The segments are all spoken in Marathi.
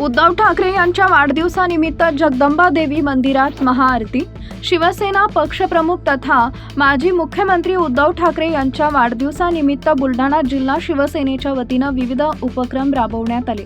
उद्धव ठाकरे यांच्या वाढदिवसानिमित्त जगदंबा देवी मंदिरात महाआरती शिवसेना पक्षप्रमुख तथा माजी मुख्यमंत्री उद्धव ठाकरे यांच्या वाढदिवसानिमित्त बुलढाणा जिल्हा शिवसेनेच्या वतीनं विविध उपक्रम राबवण्यात आले.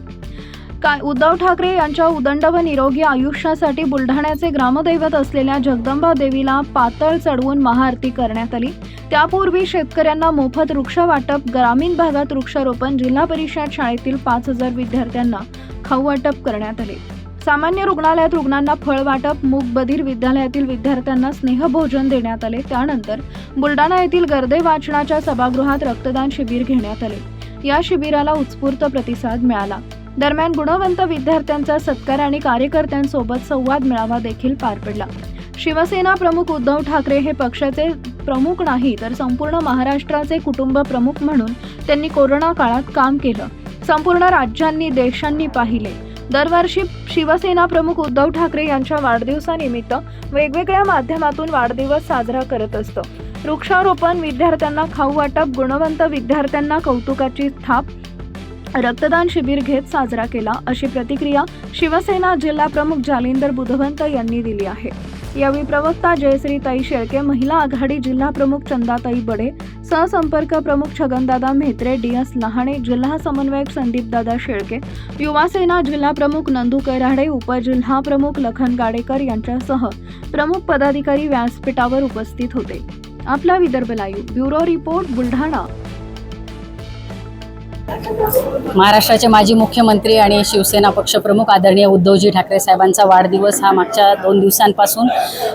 काय उद्धव ठाकरे यांच्या उदंड व निरोगी आयुष्यासाठी बुलढाण्याचे ग्रामदैवत असलेल्या जगदंबा देवीला पातळ चढवून महाआरती करण्यात आली. त्यापूर्वी शेतकऱ्यांना मोफत वृक्ष वाटप ग्रामीण भागात वृक्षारोपण जिल्हा परिषद शाळेतील पाच हजार विद्यार्थ्यांना खाऊ वाटप करण्यात आले. सामान्य रुग्णालयात रुग्णांना फळ वाटप मूक बधीर विद्यालयातील विद्यार्थ्यांना स्नेहभोजन देण्यात आले. त्यानंतर बुलडाणा येथील गर्दे वाचनाच्या सभागृहात रक्तदान शिबिर घेण्यात आले. या शिबिराला उत्स्फूर्त प्रतिसाद मिळाला. दरम्यान गुणवंत विद्यार्थ्यांचा सत्कार आणि कार्यकर्त्यांसोबत संवाद मेळावा देखील पार पडला. शिवसेना प्रमुख उद्धव ठाकरे हे पक्षाचे प्रमुख नाही तर संपूर्ण महाराष्ट्राचे कुटुंब प्रमुख म्हणून त्यांनी कोरोना काळात काम केलं. संपूर्ण राज्यांनी देशांनी पाहिले. दरवर्षी शिवसेना प्रमुख उद्धव ठाकरे यांच्या वाढदिवसानिमित्त वेगवेगळ्या माध्यमातून वाढदिवस साजरा करत असतो. वृक्षारोपण विद्यार्थ्यांना खाऊ वाटप गुणवंत विद्यार्थ्यांना कौतुकाची थाप रक्तदान शिबिर घेत साजरा केला अशी प्रतिक्रिया शिवसेना जिल्हा प्रमुख जालिंदर बुधवंत यांनी दिली आहे. यावेळी प्रवक्ता जयश्रीताई शेळके महिला आघाडी जिल्हा प्रमुख चंदाताई बडे सहसंपर्क प्रमुख छगनदादा म्हेत्रे डी एस लहाणे जिल्हा समन्वयक संदीपदादा शेळके युवासेना जिल्हा प्रमुख नंदू कैराडे उपजिल्हा प्रमुख लखन गाडेकर यांच्यासह प्रमुख पदाधिकारी व्यासपीठावर उपस्थित होते. आपला Vidarbha live bureau report Buldhana. महाराष्ट्राचे माजी मुख्यमंत्री आणि शिवसेना पक्षप्रमुख आदरणीय उद्धवजी ठाकरे साहेबांचा वाढदिवस हा मागच्या दोन दिवसांपासून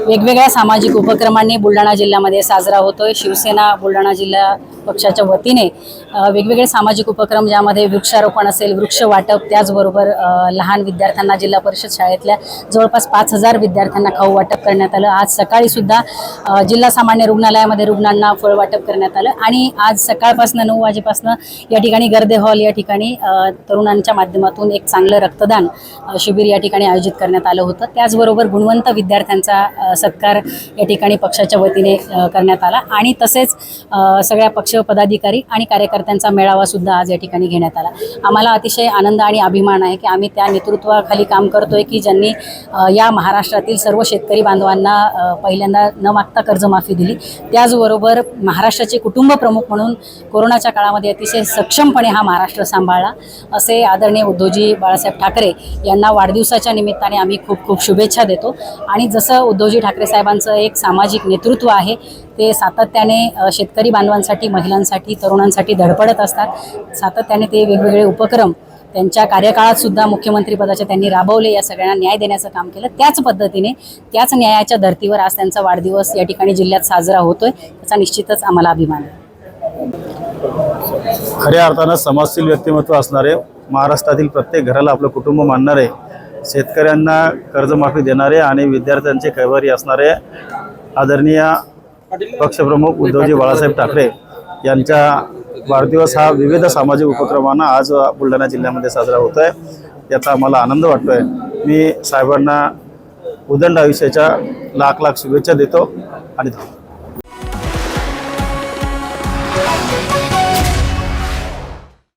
वेगवेगळ्या सामाजिक उपक्रमांनी बुलढाणा जिल्ह्यामध्ये साजरा होतोय. शिवसेना बुलढाणा जिल्हा पक्षाच्या वतीने वेगवेगळे सामाजिक उपक्रम ज्यामध्ये वृक्षारोपण असेल वृक्ष वाटप त्याचबरोबर लहान विद्यार्थ्यांना जिल्हा परिषद शाळेतल्या जवळपास पाच हजार विद्यार्थ्यांना खाऊ वाटप करण्यात आलं. आज सकाळी सुद्धा जिल्हा सामान्य रुग्णालयामध्ये रुग्णांना फळ वाटप करण्यात आलं. आणि आज सकाळपासून नऊ वाजेपासून या ठिकाणी गर्दी हॉल या ठिकाणी तरुणांच्या माध्यमातून एक चांगलं रक्तदान शिबिर या ठिकाणी आयोजित करण्यात आलं होतं. त्याचबरोबर गुणवंत विद्यार्थ्यांचा सत्कार या ठिकाणी पक्षाच्या वतीने करण्यात आला. आणि तसेच सगळ्या पक्ष पदाधिकारी आणि कार्यकर्त्यांचा मेळावा सुद्धा आज या ठिकाणी घेण्यात आला. आम्हाला अतिशय आनंद आणि अभिमान आहे की आम्ही त्या नेतृत्वाखाली काम करतोय की ज्यांनी या महाराष्ट्रातील सर्व शेतकरी बांधवांना पहिल्यांदा न मागता कर्जमाफी दिली. त्याचबरोबर महाराष्ट्राचे कुटुंब प्रमुख म्हणून कोरोनाच्या काळामध्ये अतिशय सक्षमपणे हा महाराष्ट्र सांभाळला असे आदरणीय उद्धवजी बाळासाहेब ठाकरे यांना वाढदिवसाच्या निमित्ताने आम्ही खूप खूप शुभेच्छा देतो. आणि जसं उद्धवजी ठाकरे साहेबांचं एक सामाजिक नेतृत्व आहे ते सातत्याने शेतकरी बांधवांसाठी महिलांसाठी तरुणांसाठी धडपडत असतात. सातत्याने ते वेगवेगळे उपक्रम त्यांच्या कार्यकाळात सुद्धा मुख्यमंत्रीपदाचे त्यांनी राबवले या सगळ्यांना न्याय देण्याचं काम केलं. त्याच पद्धतीने त्याच न्यायाच्या धर्तीवर आज त्यांचा वाढदिवस या ठिकाणी जिल्ह्यात साजरा होतोय. त्याचा निश्चितच आम्हाला अभिमान आहे. खऱ्या अर्थानं समाजशील व्यक्तिमत्व असणारे महाराष्ट्रातील प्रत्येक घराला आपलं कुटुंब मानणारे शेतकऱ्यांना कर्जमाफी देणारे आणि विद्यार्थ्यांचे कैवारी असणारे आदरणीय पक्षप्रमुख उद्धवजी बाळासाहेब ठाकरे यांच्या वाढदिवस हा विविध सामाजिक उपक्रमांना आज बुलढाणा जिल्ह्यामध्ये साजरा होतो आहे याचा आम्हाला आनंद वाटतो आहे मी साहेबांना उदंड आयुष्याच्या लाख लाख शुभेच्छा देतो आणि